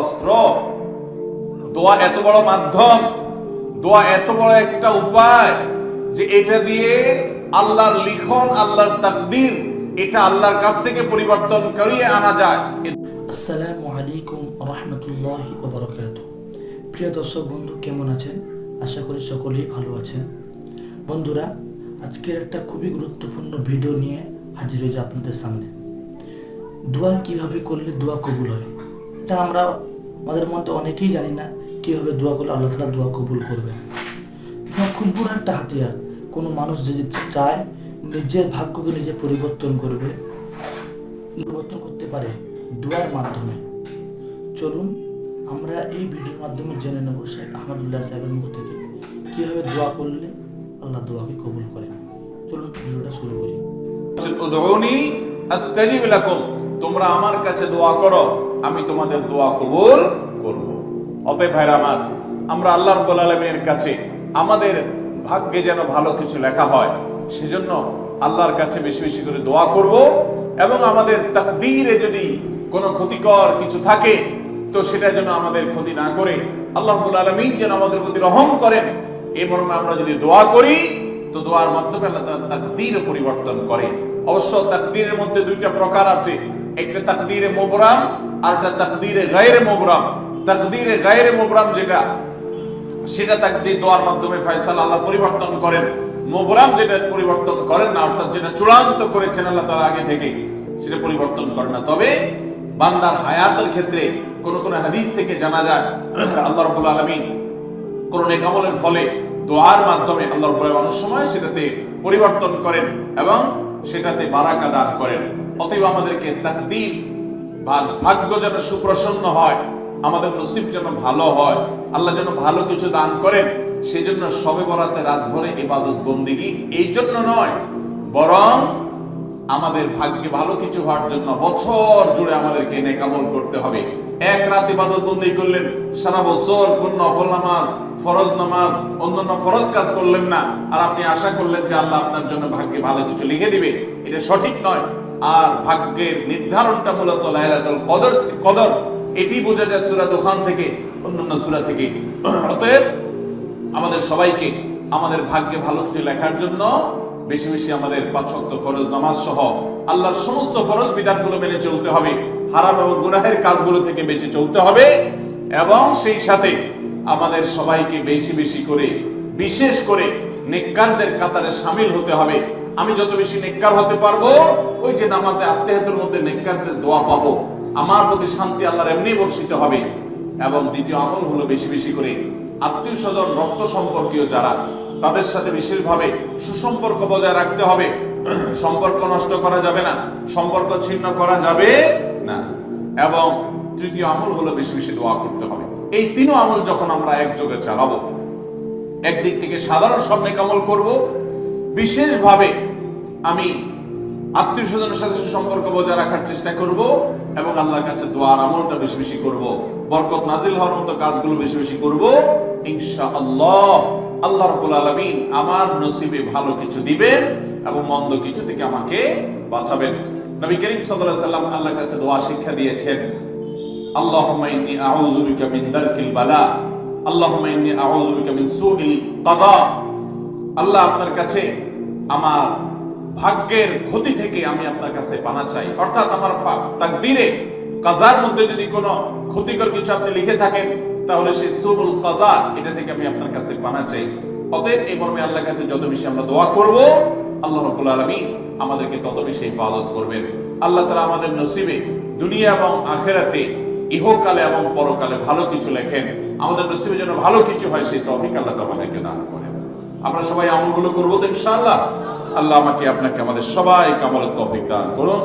অস্ত্র। দোয়া এত বড় মাধ্যম, দোয়া এত বড় একটা উপায় যে এটা দিয়ে আল্লাহর লিখন, আল্লাহর তাকদির, এটা আল্লাহর কাছ থেকে পরিবর্তন করিয়ে আনা যায়। আসসালামু আলাইকুম রহমতুল্লাহ ওবরকাত প্রিয় দর্শক বন্ধু, কেমন আছেন? আশা করি সকলেই ভালো আছেন। বন্ধুরা, আজকের একটা খুবই গুরুত্বপূর্ণ ভিডিও নিয়ে হাজির হয়েছে আপনাদের সামনে। দোয়া কীভাবে করলে দোয়া কবুল হয়? এটা আমরা আমাদের মধ্যে অনেকেই জানি না কীভাবে দোয়া করলে আল্লাহ তালা দোয়া কবুল করবে। দোয়া বড় একটা হাতিয়ার। কোনো মানুষ যদি চায় নিজের ভাগ্যকে নিজে পরিবর্তন করবে, পরিবর্তন করতে পারে দোয়ার মাধ্যমে। চলুন আমরা এই ভিডিওর মাধ্যমে জেনে নেব শেখ আহমদুল্লাহ সাহেবের মুখ থেকে কীভাবে দোয়া করলে আল্লাহ দোয়াকে কবুল করেন। চলুন ভিডিওটা শুরু করি। তোমরা আমার কাছে দোয়া করো, আমি তোমাদের দোয়া কবুল করব। অতএব ভাইরা আমার, আমরা আল্লাহ রাব্বুল আলামিনের কাছে আমাদের ভাগ্যে যেন ভালো কিছু লেখা হয়, সেজন্য আল্লাহর কাছে বেশি বেশি করে দোয়া করব এবং আমাদের তাকদীরে যদি কোনো ক্ষতিকর কিছু থাকে, তো সেটা যেন আমাদের ক্ষতি না করে আল্লাহ রাব্বুল আলামিন যেন আমাদের প্রতি রহম করেন। এই মর্মে আমরা যদি দোয়া করি, তো দোয়ার মাধ্যমে আল্লাহ তাআলা তাকদীরও পরিবর্তন করে। অবশ্য তাকদীরের মধ্যে দুইটা প্রকার আছে। একটা তাকদীরে মোবরাম আর একটা তাকদীরে গায়রে মোবরাম তাকদীরে গায়রে মোবরাম যেটা, সেটা তাকদীর দোয়ার মাধ্যমে ফয়সালা আল্লাহ পরিবর্তন করেন। মোবরাম যেটা পরিবর্তন করেন না, অর্থাৎ যেটা চূড়ান্ত করেছেন আল্লাহ তাআলা আগে থেকে, সেটা পরিবর্তন করেন না। তবে বান্দার হায়াতের ক্ষেত্রে কোন কোন হাদিস থেকে জানা যায়, আল্লাহ রাব্বুল আলামিন কোন নেকামলের ফলে দোয়ার মাধ্যমে আল্লাহর উপরে অনেক সময় সেটাতে পরিবর্তন করেন এবং সেটাতে বারাকা দান করেন। অতএব আমাদেরকে তাকদীর বা ভাগ্য যেন সুপ্রসন্ন হয়, আমাদের নসিব যেন ভালো হয়, আল্লাহ যেন ভালো কিছু দান করেন, সেজন্য সবে বরাতে রাত ভরে ইবাদত বন্দিগি, এই জন্য নয়, বরং আমাদের ভাগ্যে ভালো কিছু হওয়ার জন্য বছর জুড়ে আমাদেরকে নেকামল করতে হবে। এক রাত ইবাদত বন্দি করলেন, সারা বছর কোন নফল নামাজ, ফরজ নামাজ, অন্যান্য ফরজ কাজ করলেন না, আর আপনি আশা করলেন যে আল্লাহ আপনার জন্য ভাগ্যে ভালো কিছু লিখে দিবে, এটা সঠিক নয়। আর ভাগ্যের নির্ধারণটা মূলত লাইলাতুল কদর কদর। এটি বোঝা যায় সূরা দোকান থেকে, অন্যান্য সূরা থেকে। অতএব আমাদের সবাইকে আমাদের ভাগ্যে ভালো কিছু লেখার জন্য বেশি বেশি আমাদের পাঁচ ওয়াক্ত ফরজ, নামাজ সহ আল্লাহর সমস্ত ফরজ বিধানগুলো মেনে চলতে হবে। হারাম এবং গুনাহের কাজগুলো থেকে বেঁচে চলতে হবে এবং সেই সাথে আমাদের সবাইকে বেশি বেশি করে, বিশেষ করে নেককারদের কাতারে সামিল হতে হবে। আমি যত বেশি নেককার হতে পারব ওই যে নামাজে আত্মীয়তার মধ্যে নেককারদের দোয়া পাবো, আমার প্রতি শান্তি আল্লাহর এমনি বর্ষিত হবে। এবং দ্বিতীয় আমল হলো বেশি বেশি করে আত্মীয় স্বজন রক্ত সম্পর্কীয় যারা, তাদের সাথে বিশেষভাবে সুসম্পর্ক বজায় রাখতে হবে। সম্পর্ক নষ্ট করা যাবে না, সম্পর্ক ছিন্ন করা যাবে না। এবং তৃতীয় আমল হলো বেশি বেশি দোয়া করতে হবে। এই তিনও আমল যখন আমরা একযোগে চালাবো, একদিক থেকে সাধারণ সব নেকামল করব, বিশেষভাবে আমি আত্মীয় স্বজনের সাথে সম্পর্ক বজায় রাখার চেষ্টা করব এবং আল্লাহর কাছে দোয়ার আমলটা বেশি বেশি করব। বরকত নাজিল হওয়ার মতো কাজগুলো বেশি বেশি করব। ইনশাআল্লাহ আল্লাহ রাব্বুল আলামিন আমার নসিবে ভালো কিছু দিবেন এবং মন্দ কিছু থেকে আমাকে বাঁচাবেন। নবী করিম সাল্লাল্লাহু সাল্লাম আল্লাহর কাছে দোয়া শিক্ষা দিয়েছেন, আল্লাহুম্মা ইন্নী আউযু বিকা মিন দারকিল বালা, আল্লাহুম্মা ইন্নী আউযু বিকা মিন সুইল কাদা আল্লাহ আপনার কাছে আমার ভাগ্যের ক্ষতি থেকে আমি আপনার কাছে পানা চাই। অর্থাৎ আমার তাকদিরে, কাজার মধ্যে যদি কোনো ক্ষতিকর কিছু আপনি লিখে থাকেন, তাহলে সেই সুবুল কাজা, এটা থেকে আমি আপনার কাছে পানা চাই। অতএব এই মর্মে আল্লাহর কাছে যত বেশি আমরা দোয়া করব, আল্লাহ রাব্বুল আলামিন আমাদেরকে তত বেশি হেফাজত করবেন। আল্লাহ তাআলা আমাদের নসিবে দুনিয়া এবং আখেরাতে ইহকালে এবং পরকালে ভালো কিছু লেখেন। আমাদের নসিবে যেন ভালো কিছু হয়, সেই তৌফিক আল্লাহ আমাদেরকে দান করেন। আমরা সবাই আমলগুলো করব তো ইনশাআল্লাহ। আল্লাহ আমাকে আপনাকে আমাদের সবাই কামলের তফিক দান করুন।